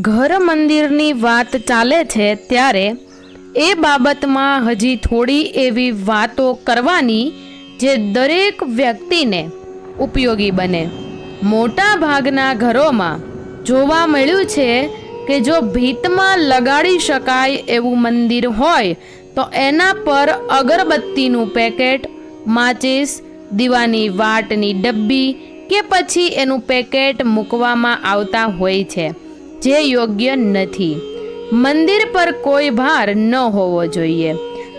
ઘર મંદિરની વાત ચાલે છે ત્યારે એ બાબતમાં હજી થોડી એવી વાતો કરવાની જે દરેક વ્યક્તિને ઉપયોગી બને. મોટા ભાગના ઘરોમાં જોવા મળ્યું છે કે જો ભીતમાં લગાડી શકાય એવું મંદિર હોય, તો એના પર અગરબત્તીનું પેકેટ, માચિસ, દીવાની વાટની ડબ્બી કે પછી એનું પેકેટ મૂકવામાં આવતા હોય છે. જે યોગ્ય નથી. મંદિર પર કોઈ ભાર ન હોવો જોઈએ.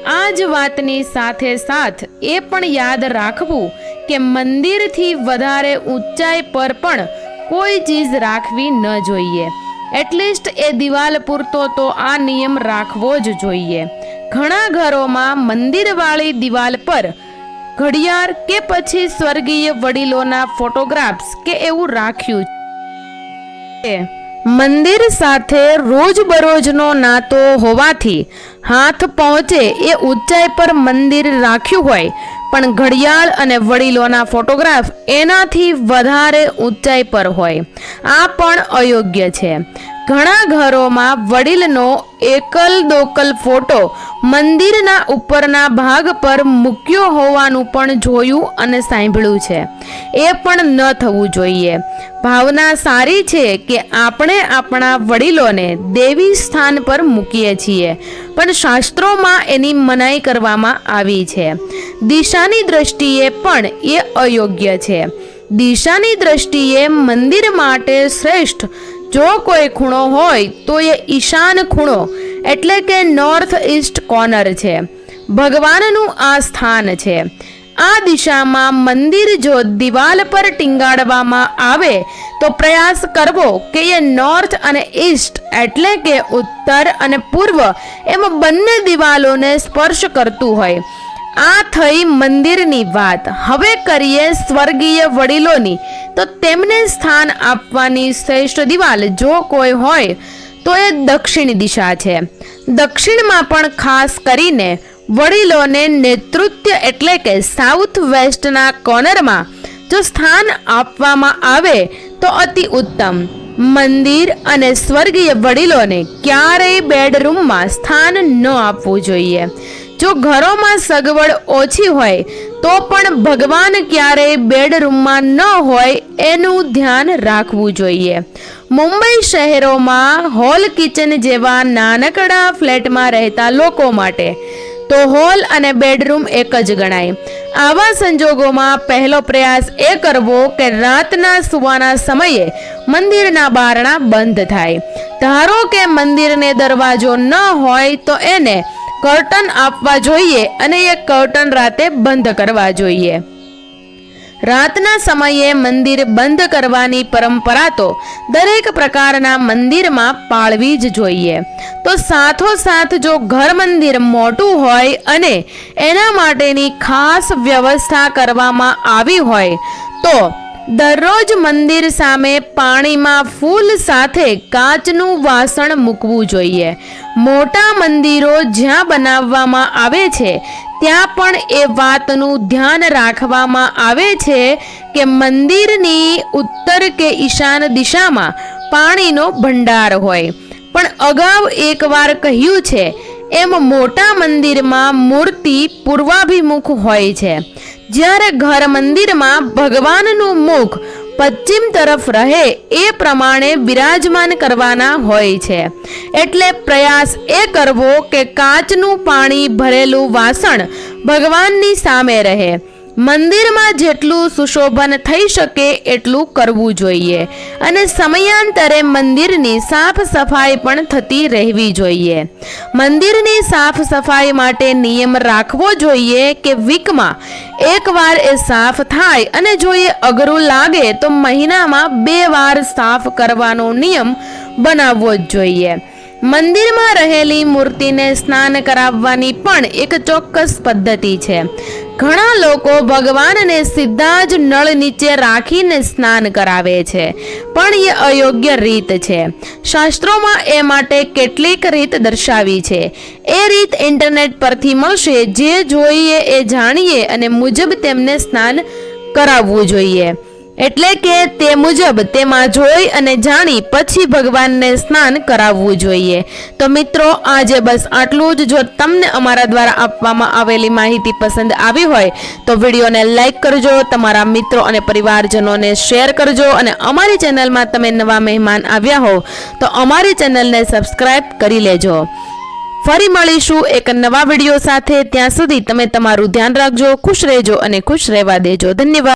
આ જ વાતની સાથે સાથ એ પણ યાદ રાખવું કે મંદિરથી વધારે ઊંચાઈ પર પણ કોઈ ચીજ રાખવી ન જોઈએ. એટલીસ્ટ એ દિવાલ પૂરતો તો આ નિયમ રાખવો જ જોઈએ. ઘણા ઘરોમાં મંદિરવાળી દિવાલ પર ઘડિયાળ કે પછી સ્વર્ગીય વડીલોના ફોટોગ્રાફ્સ કે એવું રાખ્યું છે. મંદિર સાથે રોજબરોજનો નાતો હોવાથી હાથ પહોંચે એ ઊંચાઈ પર મંદિર રાખ્યું હોય. પણ ઘડિયાળ અને વડીલોના ફોટોગ્રાફ એનાથી વધારે ઊંચાઈ પર હોય. આ પણ અયોગ્ય છે. ઘણા ઘરોમાં વડીલનો એકલ દોકલ ફોટો મંદિરના ઉપરના ભાગ પર મૂક્યો હોવાનું પણ જોયું અને સાંભળ્યું છે. એ પણ ન થવું જોઈએ. ભાવના સારી છે કે આપણે આપણા વડીલોને દેવી સ્થાન પર મૂકીએ છીએ, પણ શાસ્ત્રોમાં એની મનાઈ કરવામાં આવી છે. દિશાની દ્રષ્ટિએ પણ એ અયોગ્ય છે. દિશાની દ્રષ્ટિએ મંદિર માટે શ્રેષ્ઠ જો કોઈ ખૂણો હોય તો એ ઈશાન ખૂણો, એટલે કે નોર્થ ઈસ્ટ કોર્નર છે. ભગવાનનું આ સ્થાન છે. આ દિશામાં મંદિર જો દિવાલ પર ટીંગાડવામાં આવે, તો પ્રયાસ કરવો કે એ નોર્થ અને ઈસ્ટ એટલે કે ઉત્તર અને પૂર્વ, એમ બંને દિવાલોને સ્પર્શ કરતું હોય. આ થઈ મંદિરની વાત. હવે કરીએ સ્વર્ગીય વડીલોની. તો તેમને સ્થાન આપવાની શ્રેષ્ઠ દિવાલ જો કોઈ હોય, તો એ દક્ષિણ દિશા છે. દક્ષિણમાં પણ ખાસ કરીને વડીલોને નેતૃત્વ એટલે કે સાઉથ વેસ્ટના કોર્નરમાં જો સ્થાન આપવામાં આવે, તો અતિ ઉત્તમ. મંદિર અને સ્વર્ગીય વડીલોને ક્યારેય બેડરૂમમાં સ્થાન ન આપવું જોઈએ. જો ઘરોમાં સગવડ ઓછી હોય, તો પણ ભગવાન ક્યારેય બેડરૂમમાં ન હોય એનું ધ્યાન રાખવું જોઈએ. મુંબઈ શહેરોમાં હોલ કિચન જેવા નાનકડા ફ્લેટમાં રહેતા લોકો માટે, તો હોલ અને બેડરૂમ એક જ ગણાય. આવા સંજોગોમાં પહેલો પ્રયાસ એ કરવો કે રાતના સુવાના સમયે મંદિરના બારણા બંધ થાય. ધારો કે મંદિરને દરવાજો ન હોય, તો એને કર્ટન આપવા જોઈએ અને એ કર્ટન રાતે બંધ કરવા જોઈએ. રાતના સમયે મંદિર બંધ કરવાની પરંપરા તો દરેક પ્રકારના મંદિરમાં પાળવી જ જોઈએ. તો સાથોસાથ જો ઘર મંદિર મોટું હોય અને એના માટેની ખાસ વ્યવસ્થા કરવામાં આવી હોય, તો દરરોજ મંદિર સામે પાણીમાં ફૂલ સાથે કાચનું વાસણ મૂકવું જોઈએ. મોટા મંદિરો જ્યાં બનાવવામાં આવે છે, ત્યાં પણ એ વાતનું ધ્યાન રાખવામાં આવે છે કે મંદિરની ઉત્તર કે ઈશાન દિશામાં પાણીનો ભંડાર હોય. પણ અગાઉ એકવાર કહ્યું છે, એમ મોટા મંદિરમાં મૂર્તિ પૂર્વાભિમુખ હોય છે. જ્યારે ઘર મંદિરમાં ભગવાનનું મુખ પશ્ચિમ તરફ રહે એ પ્રમાણે બિરાજમાન કરવાના હોય છે. એટલે પ્રયાસ એ કરવો કે કાચનું પાણી ભરેલું વાસણ ભગવાનની સામે રહે. મંદિરમાં જેટલું સુશોભન થઈ શકે એટલું કરવું જોઈએ અને સમયાંતરે મંદિરની સાફ સફાઈ પણ થતી રહેવી જોઈએ. મંદિરની સાફ સફાઈ માટે નિયમ રાખવો જોઈએ કે વીકમાં એકવાર એ સાફ થાય અને જો એ અઘરું લાગે તો મહિનામાં બે વાર સાફ કરવાનો નિયમ બનાવવો જ જોઈએ. મંદિરમાં રહેલી મૂર્તિને સ્નાન કરાવવાની પણ એક ચોક્કસ પદ્ધતિ છે. ઘણા લોકો ભગવાનને સીધા જ નળ નીચે રાખીને સ્નાન કરાવે છે, પણ એ અયોગ્ય રીત છે. શાસ્ત્રોમાં એ માટે કેટલીક રીત દર્શાવી છે. એ રીત ઇન્ટરનેટ પરથી મળશે, જે જોઈએ એ જાણીએ અને મુજબ તેમને સ્નાન કરાવવું જોઈએ. એટલે કે તે મુજબ તેમાં જોઈ અને જાણી પછી ભગવાનને સ્નાન કરાવવું જોઈએ. તો મિત્રો, આજે બસ આટલું જ. જો તમને અમારા દ્વારા આપવામાં આવેલી માહિતી પસંદ આવી હોય, તો વિડીયોને લાઈક કરજો, તમારા મિત્રો અને પરિવારજનોને શેર કરજો અને અમારી ચેનલમાં તમે નવા મહેમાન આવ્યા હો તો અમારી ચેનલને સબસ્ક્રાઇબ કરી લેજો. ફરી મળીશું એક નવા વીડિયો સાથે. ત્યાં સુધી તમે તમારું ધ્યાન રાખજો, ખુશ રહેજો અને ખુશ રહેવા દેજો. ધન્યવાદ.